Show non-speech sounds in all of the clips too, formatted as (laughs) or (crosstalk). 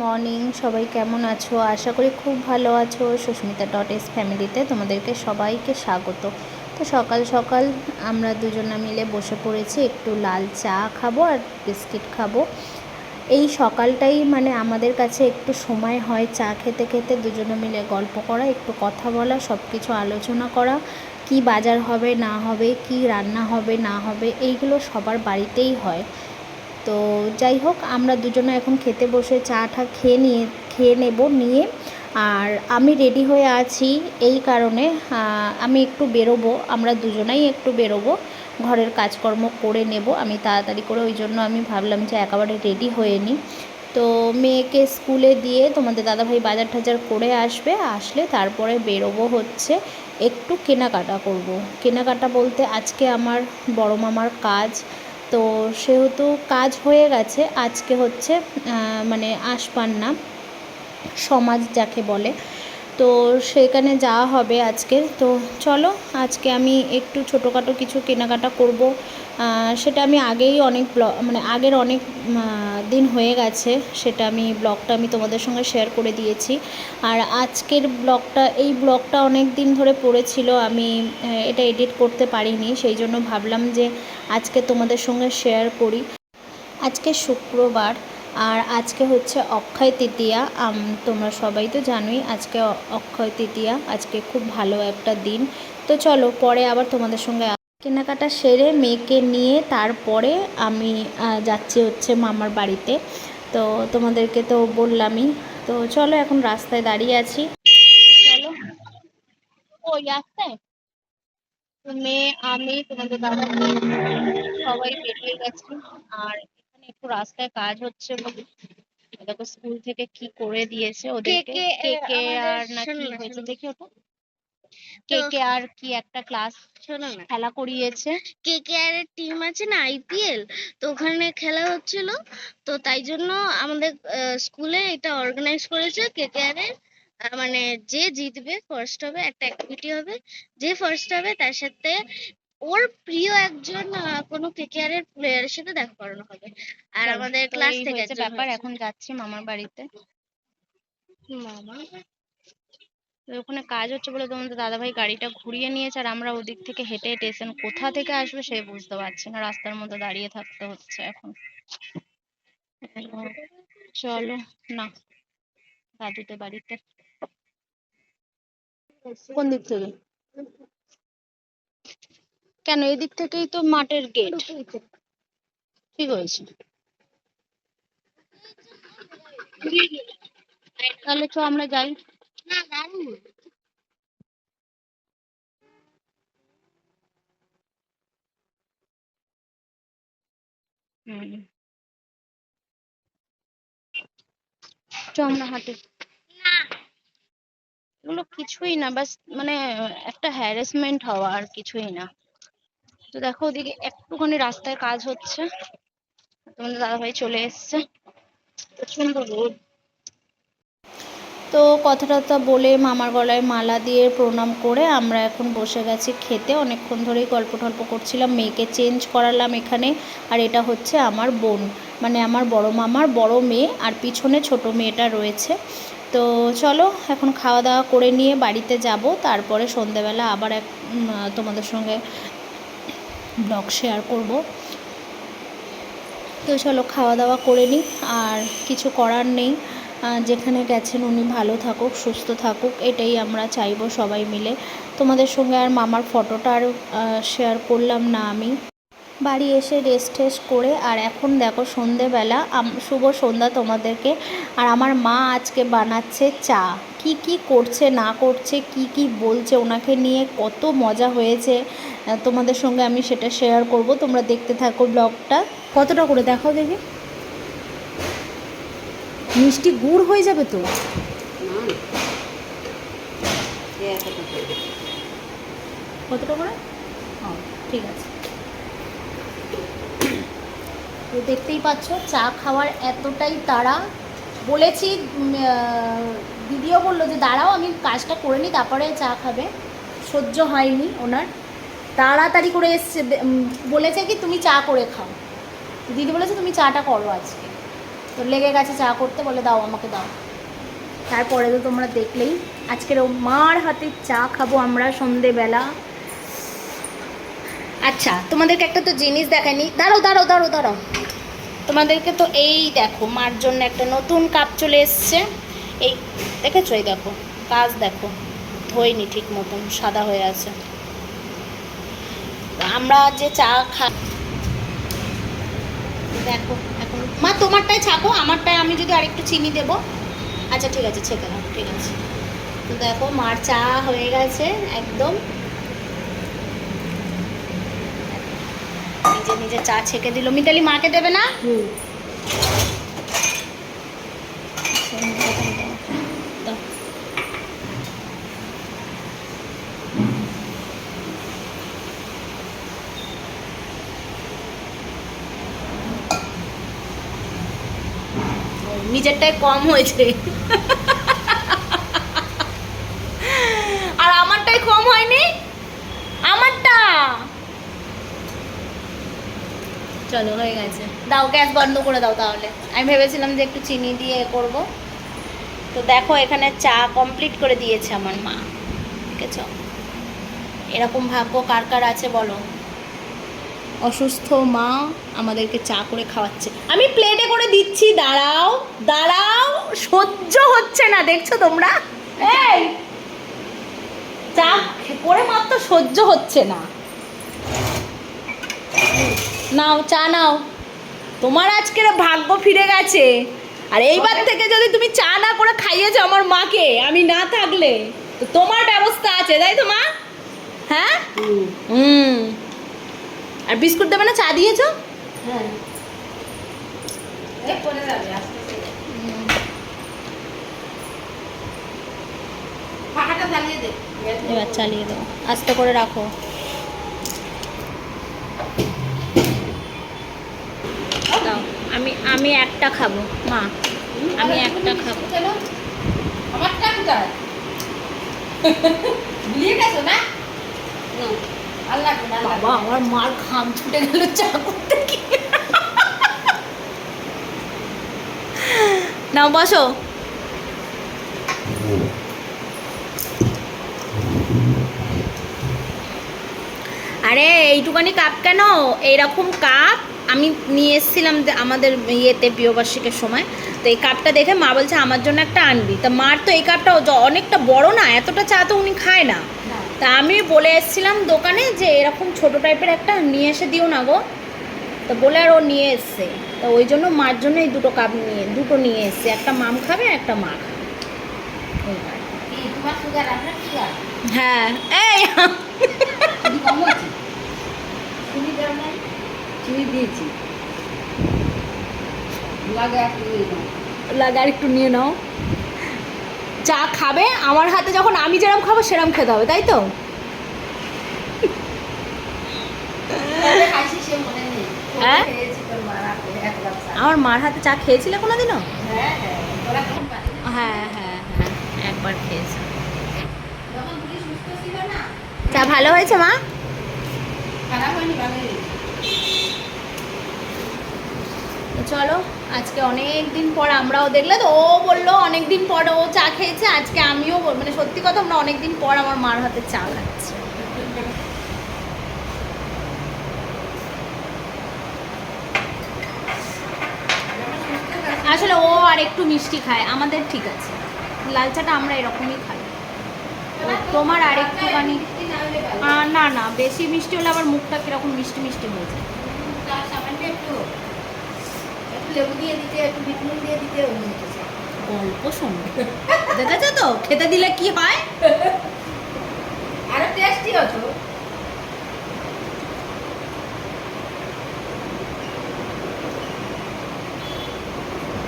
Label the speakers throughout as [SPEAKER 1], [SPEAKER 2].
[SPEAKER 1] Morning, সবাই কেমন আছো? আশা করি খুব ভালো আছো। সুস্মিতা ডট এস ফ্যামিলিতে তোমাদেরকে সবাইকে স্বাগত। তো সকাল সকাল আমরা দুজনে মিলে বসে পড়েছি, একটু লাল চা খাব আর বিস্কিট খাব। এই সকালটাই মানে আমাদের কাছে একটু সময় হয় চা খেতে খেতে, দুজনে মিলে গল্প করা, একটু কথা বলা সব কিছু আলোচনা করা। কি বাজার হবে, না হবে, কি রান্না হবে, না হবে, এইগুলো সবার বাড়িতেই হয়। তো যাই হোক, আমরা দুজনে এখন খেতে বসে চা টা খেয়ে নিয়ে, খেয়ে নেব, নিয়ে। আর আমি রেডি হয়ে আছি এই কারণে আমি একটু বেরোবো, আমরা দুজনেই একটু বেরোবো, ঘরের কাজকর্ম করে নেব। আমি তাড়াতাড়ি করে ওই জন্য আমি ভাবলাম যে একেবারে রেডি হয়ে নিই তো মেয়েকে স্কুলে দিয়ে তোমাদের দাদাভাই বাজার টাজার করে আসবে, আসলে তারপরে বেরোবো হচ্ছে একটু কেনাকাটা করব। কেনাকাটা বলতে আজকে আমার বড় মামার কাজ তো সেহেতু কাজ হয়ে গেছে। আজকে হচ্ছে মানে আসপান্না, সমাজ যাকে বলে। তো সেখানে যাওয়া হবে আজকে। তো চলো, আজকে আমি একটু ছোটোখাটো কিছু কেনাকাটা করব। সেটা আমি আগেই অনেক ব্লগ মানে আগের অনেক দিন হয়ে গেছে, সেটা আমি ব্লগটা আমি তোমাদের সঙ্গে শেয়ার করে দিয়েছি। আর আজকের ব্লগটা, এই ব্লগটা অনেক দিন ধরে পড়েছিল, আমি এটা এডিট করতে পারিনি, সেই জন্য ভাবলাম যে আজকে তোমাদের সঙ্গে শেয়ার করি। আজকে শুক্রবার, আর আজকে হচ্ছে অক্ষয় তৃতীয়া তোমরা সবাই তো জানোই আজকে অক্ষয় তৃতীয়া, আজকে খুব ভালো একটা দিন। তো চলো, পরে আবার তোমাদের সঙ্গে কেনাকাটা সেরে মেয়েকে নিয়ে তারপরে আমি যাচ্ছি হচ্ছে মামার বাড়িতে। তো তোমাদেরকে তো বললামই। তো চলো এখন রাস্তায় দাঁড়িয়ে আছি। চলো। ওই রাস্তায়? মেয়ে আমি তোমাদের দাদা সবাই বেরিয়ে গেছি। আর এখানে একটু রাস্তায় কাজ হচ্ছে বলে। দেখো স্কুল থেকে কি করে দিয়েছে ওদেরকে?
[SPEAKER 2] কে
[SPEAKER 1] কে কে আর না কি হয়েছে দেখি ওটা। কে কে একটা ক্লাস
[SPEAKER 2] শোনো না।
[SPEAKER 1] খেলা করিয়েছে?
[SPEAKER 2] আর এর টিম আছে না আইপিএল তো ওখানে খেলা হচ্ছিল। তো তাই জন্য আমাদের স্কুলে এটা অর্গানাইজ করেছে কে এর আহ, মানে যে জিতবে ফার্স্ট হবে একটা অ্যাক্টিভিটি হবে। যে ফার্স্ট হবে তার সাথে ওর প্রিয় একজন আহ, কোনো কে কে আর এর প্লেয়ারের সাথে দেখা করানো হবে। আর আমাদের ক্লাস থেকে
[SPEAKER 1] ব্যাপার এখন যাচ্ছি মামার বাড়িতে।
[SPEAKER 2] মামা
[SPEAKER 1] তো ওখানে কাজ হচ্ছে বলে তোমাদের দাদাভাই গাড়িটা ঘুরিয়ে নিয়েছে আর আমরা ওদিক থেকে হেঁটে হেঁটে এসেন কোথা থেকে আসবে সে বুঝতে পারছি না। রাস্তার মধ্যে দাঁড়িয়ে থাকতে হচ্ছে এখন। চলো না দাদুদের বাড়িতে। কোন দিক থেকে? কেন এদিক থেকেই তো মাঠের গেট ঠিক হয়েছে? তাহলে চ আমরা যাই।
[SPEAKER 2] না দারুণ
[SPEAKER 1] হুম চ আমরা হাঁটি এগুলো কিছুই না, বাস মানে একটা হ্যারাসমেন্ট হওয়া আর কিছুই না। তো দেখো ওদিকে একটুখানি রাস্তায় কাজ হচ্ছে। তোমাদের দাদাভাই চলে এসছে। প্রচণ্ড রোদ। তো কথা টথা বলে মামার গলায় মালা দিয়ে প্রণাম করে আমরা এখন বসে গেছি খেতে। অনেকক্ষণ ধরেই গল্প টল্প করছিলাম, মেয়েকে চেঞ্জ করালাম এখানে। আর এটা হচ্ছে আমার বোন মানে আমার বড় মামার বড় মেয়ে আর পিছনে ছোট মেয়েটা রয়েছে। তো চলো এখন খাওয়া দাওয়া করে নিয়ে বাড়িতে যাব। তারপরে সন্ধেবেলা আবার এক তোমাদের সঙ্গে ব্লগ শেয়ার করব। তো চলো খাওয়া দাওয়া করে নিই। আর কিছু করার নেই। যেখানে গেছেন উনি ভালো থাকুক, সুস্থ থাকুক, এটাই আমরা চাইব সবাই মিলে। তোমাদের সঙ্গে আর মামার ফটোটা আর শেয়ার করলাম না আমি। বাড়ি এসে রেস্ট টেস্ট করে, আর এখন দেখো সন্ধেবেলা শুভ সন্ধ্যা তোমাদেরকে। আর আমার মা আজকে বানাচ্ছে চা। কি কি করছে, না করছে, কি কি বলছে, ওনাকে নিয়ে কত মজা হয়েছে তোমাদের সঙ্গে আমি সেটা শেয়ার করব। তোমরা দেখতে থাকো ব্লগটা কতটা করে? দেখাও দেখি। মিষ্টি গুড় হয়ে যাবে তো। কতটা করে? ও ঠিক আছে। দেখতেই পাচ্ছ, চা খাওয়ার এতটাই তাড়া। বলেছি দিদিও বলল যে, দাঁড়াও, আমি কাজটা করে নিই, তারপরে চা খাবে। সহ্য হয়নি ওনার। তাড়াতাড়ি করে এসছে বলেছে কি, তুমি চা করে খাও। দিদি বলেছে, তুমি চাটা করো আজকে।
[SPEAKER 3] তো লেগে গেছে চা করতে, বলে দাও, আমাকে দাও। তারপরে তো তোমরা দেখলেই, আজকের মার হাতে চা খাব আমরা সন্ধেবেলা। আচ্ছা তোমাদেরকে একটা তো জিনিস দেখায়নি। দাঁড়ো দাঁড়াও দাঁড়াও দাঁড়ো তোমাদেরকে তো এই দেখো, মার জন্য একটা নতুন কাপ চলে এসছে। এই দেখেছ, এই দেখো, কাজ দেখো, ধোয়নি ঠিক মতন, সাদা হয়ে আছে। আমরা যে চা খা দেখো মা তোমারটাই ছাপো আমারটায় আমি যদি আরেকটু চিনি দেব। আচ্ছা ঠিক আছে ছেঁকে নাও ঠিক আছে। তো দেখো মার চা হয়ে গেছে একদম। নিজে নিজে চা ছেঁকে দিল। মিতালি মাকে দেবে না? দাও। নিজেরটাই কম হয়েছে। আর আমারটাই কম হয়নি? আমারটা? চলো, হয়ে গেছে। দাও, গ্যাস বন্ধ করে দাও তাহলে। আমি ভেবেছিলাম যে একটু চিনি দিয়ে করব। তো দেখো, এখানে চা কমপ্লিট করে দিয়েছে আমার মা। ঠিক আছে এরকম ভাগ্য কার কার আছে বলো? অসুস্থ মা আমাদেরকে চা করে খাওয়াচ্ছে। আমি প্লেটে করে দিচ্ছি দাঁড়াও দাঁড়াও সহ্য হচ্ছে না দেখছ তোমরা? এই চা করে মাত্র সহ্য হচ্ছে না। নাও চা নাও। তোমার আজকের ভাগ্য ফিরে গেছে। আর এইবার থেকে যদি তুমি চা না করে খাইয়েছো আমার মাকে আমি না থাকলে তো তোমার ব্যবস্থা আছে তাই তো মা? হ্যাঁ? হুম। আর বিস্কুট দেবে না? চা দিয়েছ? এবার চালিয়ে দাও আস্তে করে রাখো। আমি আমি একটা খাব। মা আমি একটা খাব।
[SPEAKER 4] আমারটা কোথায় (laughs) ভুলিয়ে গেছো না।
[SPEAKER 3] বাবা, আমার মার ঘাম ছুটে গেল চা করতে গিয়ে। নাও, বসো। আরে, এইটুকানি কাপ কেন? এইরকম কাপ আমি নিয়ে এসেছিলাম আমাদের ইয়েতে প্রিয়বার্ষিকের সময়। তো এই কাপটা দেখে মা বলছে, আমার জন্য একটা আনবি। তা মার তো এই কাপটা অনেকটা বড় না, এতটা চা তো উনি খায় না। তা আমি বলে এসেছিলাম দোকানে যে এরকম ছোট টাইপের একটা নিয়ে এসে দিও না গো। তো বলে আর ও নিয়ে এসছে। তো ওই জন্য মার জন্য এই দুটো কাপ নিয়ে দুটো নিয়ে এসছে। একটা মাম খাবে একটা মা খাবে। হ্যাঁ এই।
[SPEAKER 4] চিনি দিয়েছি। লাগে একটু
[SPEAKER 3] নিয়ে নাও। চা খাবে আমার হাতে যখন আমি যেরকম খাব সেরম খেতে হবে তাই তো? হ্যাঁ? আমার মার হাতে চা খেয়েছিলে কোনোদিনও?
[SPEAKER 4] হ্যাঁ হ্যাঁ।
[SPEAKER 3] হ্যাঁ হ্যাঁ হ্যাঁ একবার খেয়েছি। চা ভালো হয়েছে মা?
[SPEAKER 4] খারাপ হয়নি
[SPEAKER 3] চলো, আজকে অনেক দিন পর আমরাও দেখলে তো, ও বলল অনেক দিন পর ও চা খেয়েছে, আজকে আমিও মানে সত্যি কথা আমরা অনেক দিন পর আমার মার হাতে চা খাচ্ছি। আসলে ও আর একটু মিষ্টি খায়, আমাদের ঠিক আছে। লাল চাটা আমরা এরকমই খাই। তোমার আর একটুখানি
[SPEAKER 4] না
[SPEAKER 3] না, বেশি মিষ্টি হলে আবার মুখটা কীরকম মিষ্টি মিষ্টি হয়ে যায়
[SPEAKER 4] তার সামান্য একটু একটু লেবু দিয়ে দিতে একটু বিট নুন দিয়ে দিতে
[SPEAKER 3] গল্প দেখেছ তো? খেতে দিলে কি হয়?
[SPEAKER 4] আরও টেস্টি হতো।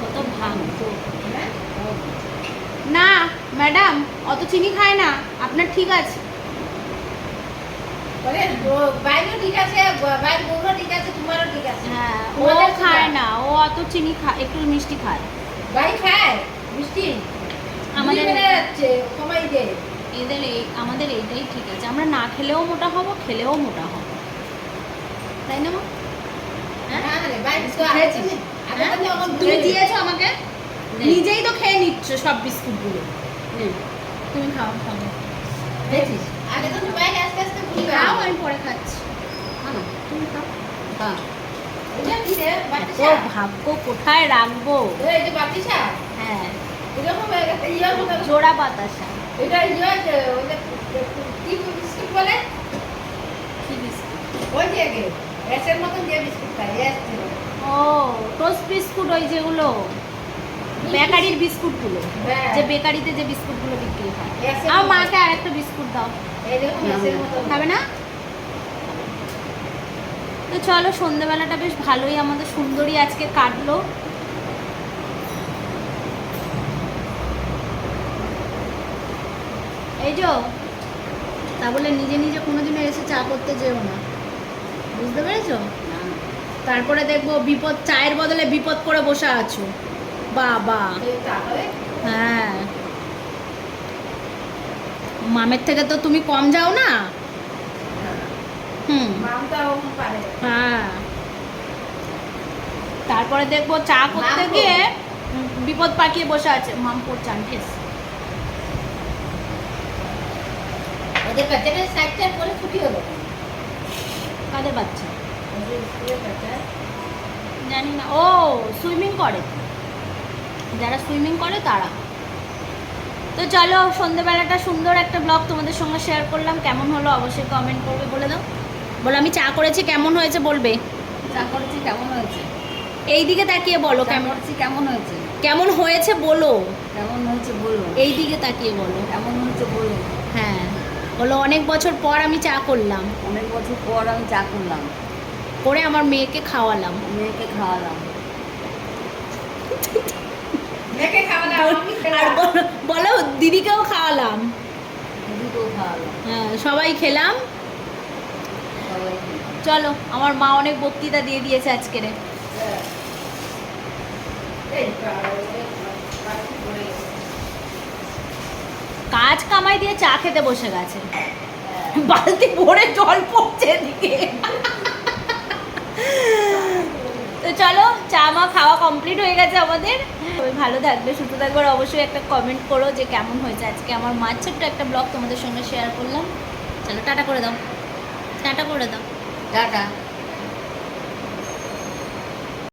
[SPEAKER 3] কত ভাগ্য
[SPEAKER 4] হ্যাঁ?
[SPEAKER 3] না ম্যাডাম অত চিনি খায় না। আপনার ঠিক আছে
[SPEAKER 4] বলে বাইরেও ঠিক আছে বাইর বউরও ঠিক আছে তোমারও ঠিক আছে
[SPEAKER 3] হ্যাঁ ও খায় না ও অত চিনি খায় একটু মিষ্টি খায়।
[SPEAKER 4] বাই খায় মিষ্টি?
[SPEAKER 3] আমাদের
[SPEAKER 4] আমাদের যাচ্ছে
[SPEAKER 3] এদের এই আমাদের এইটাই ঠিক আছে আমরা না খেলেও মোটা হব খেলেও মোটা হব। তাই না
[SPEAKER 4] হ্যাঁ? রে বাইরে তো
[SPEAKER 3] খেয়েছিস?
[SPEAKER 4] আগে হ্যাঁ?
[SPEAKER 3] তুমি দিয়েছ আমাকে? নিজেই তো খেয়ে নিচ্ছ সব বিস্কুটগুলো। তুমি খাও খাও।
[SPEAKER 4] দেখছিস? আগে তো আস্তে আস্তে
[SPEAKER 3] আমি পরে খাচ্ছি।
[SPEAKER 4] হ্যাঁ,
[SPEAKER 3] তুমি খাও।
[SPEAKER 4] হ্যাঁ। শাক?
[SPEAKER 3] ভাগ্য কোথায় রাখব? হ্যাঁ।
[SPEAKER 4] এরকম গেছে,
[SPEAKER 3] জোড়া বাতাসা
[SPEAKER 4] এটা ইয়ে আছে, ওই যে, কি বিস্কুট বলে?
[SPEAKER 3] কি বিস্কুট?
[SPEAKER 4] ওই যে এসের মতন যে বিস্কুট খায়,
[SPEAKER 3] ও টোস্ট বিস্কুট ওই যেগুলো? বেকারির বিস্কুটগুলো
[SPEAKER 4] হ্যাঁ।
[SPEAKER 3] যে বেকারিতে যে বিস্কুটগুলো বিক্রি হয়। আমার। মাকে আরেকটা বিস্কুট দাও। খাবে না? তো চলো সন্ধেবেলাটা বেশ ভালোই আমাদের সুন্দরী আজকে কাটলো। এই যো তা বলে নিজে নিজে কোনোদিনও এসে চা করতে যেও না। বুঝতে পেরেছ? তারপরে দেখব বিপদ চায়ের বদলে বিপদ করে বসে আছো। বাবা। হ্যাঁ। মামের থেকে তো তুমি কম যাও না? হুম। হ্যাঁ। তারপরে দেখব চা করতে গিয়ে বিপদ পাকিয়ে বসে আছে। মাম পড়ছান ঠেস
[SPEAKER 4] ওদের করে ছুটি হলো।
[SPEAKER 3] কাদের বাচ্চা। জানি না। ও সুইমিং করে। যারা সুইমিং করে তারা। তো চলো সন্ধেবেলাটা সুন্দর একটা ব্লগ তোমাদের সঙ্গে শেয়ার করলাম। কেমন হলো অবশ্যই কমেন্ট করবে বলে দাও। বলো আমি চা করেছি কেমন হয়েছে বলবে?
[SPEAKER 4] চা করেছি কেমন হয়েছে?
[SPEAKER 3] এই দিকে তাকিয়ে বলো কেমন
[SPEAKER 4] করেছি কেমন হয়েছে?
[SPEAKER 3] কেমন হয়েছে বলো।
[SPEAKER 4] কেমন হয়েছে বলো?
[SPEAKER 3] এই দিকে তাকিয়ে বলো।
[SPEAKER 4] কেমন হয়েছে বলো?
[SPEAKER 3] হ্যাঁ বলো অনেক বছর পর আমি চা করলাম।
[SPEAKER 4] অনেক বছর পর আমি চা করলাম।
[SPEAKER 3] করে আমার মেয়েকে খাওয়ালাম।
[SPEAKER 4] মেয়েকে খাওয়ালাম।
[SPEAKER 3] আর বলো- দিদিকেও খাওয়ালাম। হ্যাঁ সবাই খেলাম। চলো আমার মা অনেক বক্তৃতা দিয়ে দিয়েছে আজকেরে।
[SPEAKER 4] গেছে।
[SPEAKER 3] কাজ কামাই দিয়ে চা খেতে বসে গেছে। বালতি ভরে জল পড়ছে এদিকে। তো চলো চা মা খাওয়া কমপ্লিট হয়ে গেছে আমাদের। সবাই ভালো থাকবে, সুস্থ থাকবে আর অবশ্যই একটা কমেন্ট করো যে কেমন হয়েছে। আজকে আমার মাছ ছোট্ট একটা ব্লগ তোমাদের সঙ্গে শেয়ার করলাম। চলো টাটা করে দাও। টাটা করে দাও।
[SPEAKER 4] টাটা।